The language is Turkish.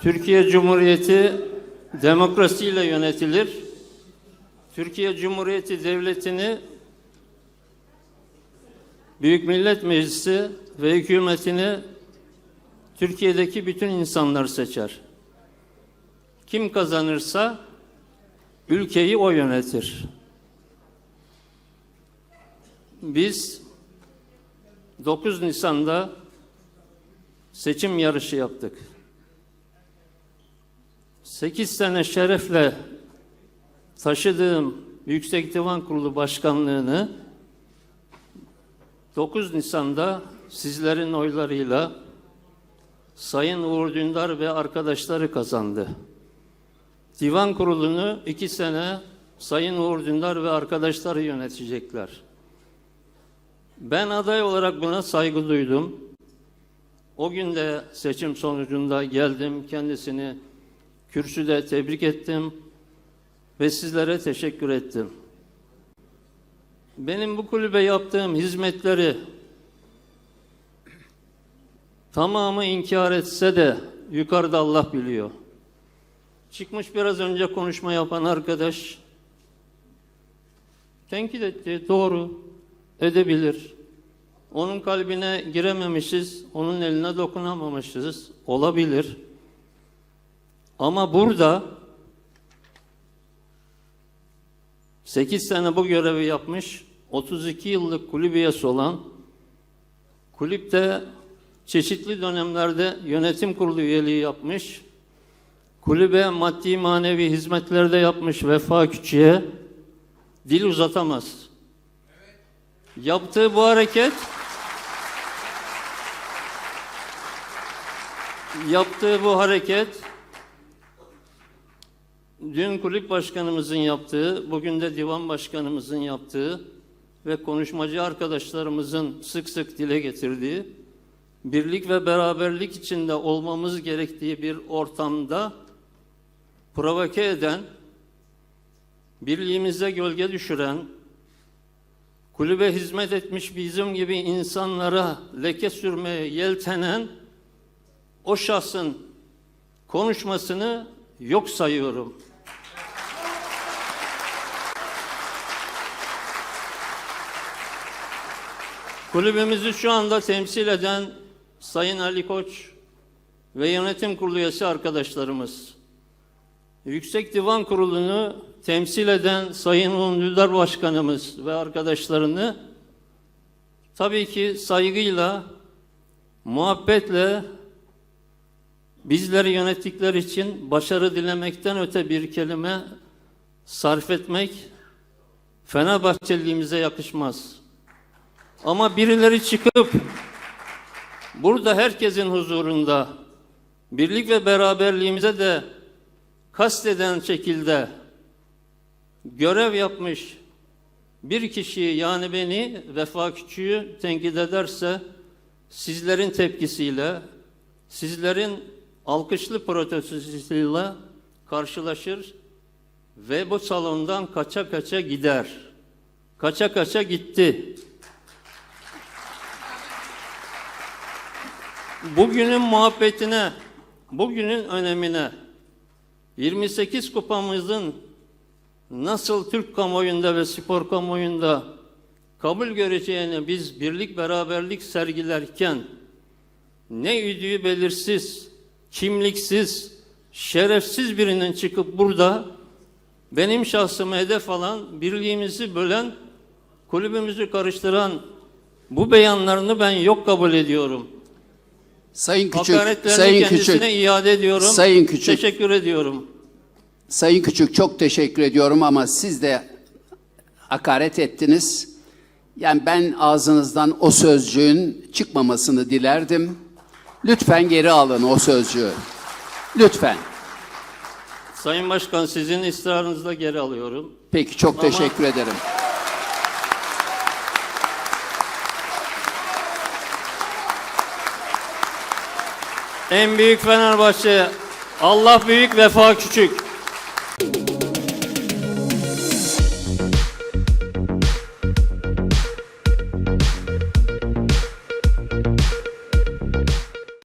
Türkiye Cumhuriyeti demokrasiyle yönetilir. Türkiye Cumhuriyeti Devleti'ni Büyük Millet Meclisi ve hükümetini Türkiye'deki bütün insanlar seçer. Kim kazanırsa ülkeyi o yönetir. Biz 9 Nisan'da seçim yarışı yaptık. 8 sene şerefle taşıdığım Yüksek Divan Kurulu Başkanlığını 9 Nisan'da sizlerin oylarıyla Sayın Uğur Dündar ve arkadaşları kazandı. Divan kurulunu iki sene Sayın Uğur Dündar ve arkadaşları yönetecekler. Ben aday olarak buna saygı duydum. O gün de seçim sonucunda geldim kendisini kürsüde tebrik ettim ve sizlere teşekkür ettim. Benim bu kulübe yaptığım hizmetleri tamamı inkar etse de yukarıda Allah biliyor. Çıkmış biraz önce konuşma yapan arkadaş tenkit etti. Doğru. Edebilir. Onun kalbine girememişiz. Onun eline dokunamamışız. Olabilir. Ama burada 8 sene bu görevi yapmış, 32 yıllık kulüp üyesi olan, kulüpte çeşitli dönemlerde yönetim kurulu üyeliği yapmış, kulübe maddi manevi hizmetlerde yapmış Vefa Küçük'e dil uzatamaz. Yaptığı bu hareket yaptığı bu hareket dün kulüp başkanımızın yaptığı, bugün de divan başkanımızın yaptığı ve konuşmacı arkadaşlarımızın sık sık dile getirdiği birlik ve beraberlik içinde olmamız gerektiği bir ortamda provoke eden, birliğimize gölge düşüren, kulübe hizmet etmiş bizim gibi insanlara leke sürmeye yeltenen o şahsın konuşmasını yok sayıyorum. Kulübümüzü şu anda temsil eden Sayın Ali Koç ve yönetim kurulu üyesi arkadaşlarımız, Yüksek Divan Kurulu'nu temsil eden Sayın Uğur Dündar Başkanımız ve arkadaşlarını tabii ki saygıyla, muhabbetle bizleri yönettikleri için başarı dilemekten öte bir kelime sarf etmek Fenerbahçeliğimize yakışmaz. Ama birileri çıkıp burada herkesin huzurunda birlik ve beraberliğimize de kasteden şekilde görev yapmış bir kişiyi yani beni Vefa Küçüğü tenkit ederse sizlerin tepkisiyle, sizlerin alkışlı protestosuyla karşılaşır ve bu salondan kaça kaça gider. Kaça kaça gitti. Bugünün muhabbetine, bugünün önemine, 28 kupamızın nasıl Türk kamuoyunda ve spor kamuoyunda kabul göreceğini biz birlik beraberlik sergilerken ne üdüğü belirsiz, kimliksiz, şerefsiz birinin çıkıp burada benim şahsımı hedef alan, birliğimizi bölen, kulübümüzü karıştıran bu beyanlarını ben yok kabul ediyorum. Sayın Küçük, Sayın Küçük, iade ediyorum. Sayın Küçük. Teşekkür ediyorum. Sayın Küçük çok teşekkür ediyorum ama siz de hakaret ettiniz. Yani ben ağzınızdan o sözcüğün çıkmamasını dilerdim. Lütfen geri alın o sözcüğü. Lütfen. Sayın Başkan sizin ısrarınızla geri alıyorum. Peki çok Ama- teşekkür ederim. En büyük Fenerbahçe, Allah büyük, vefa küçük.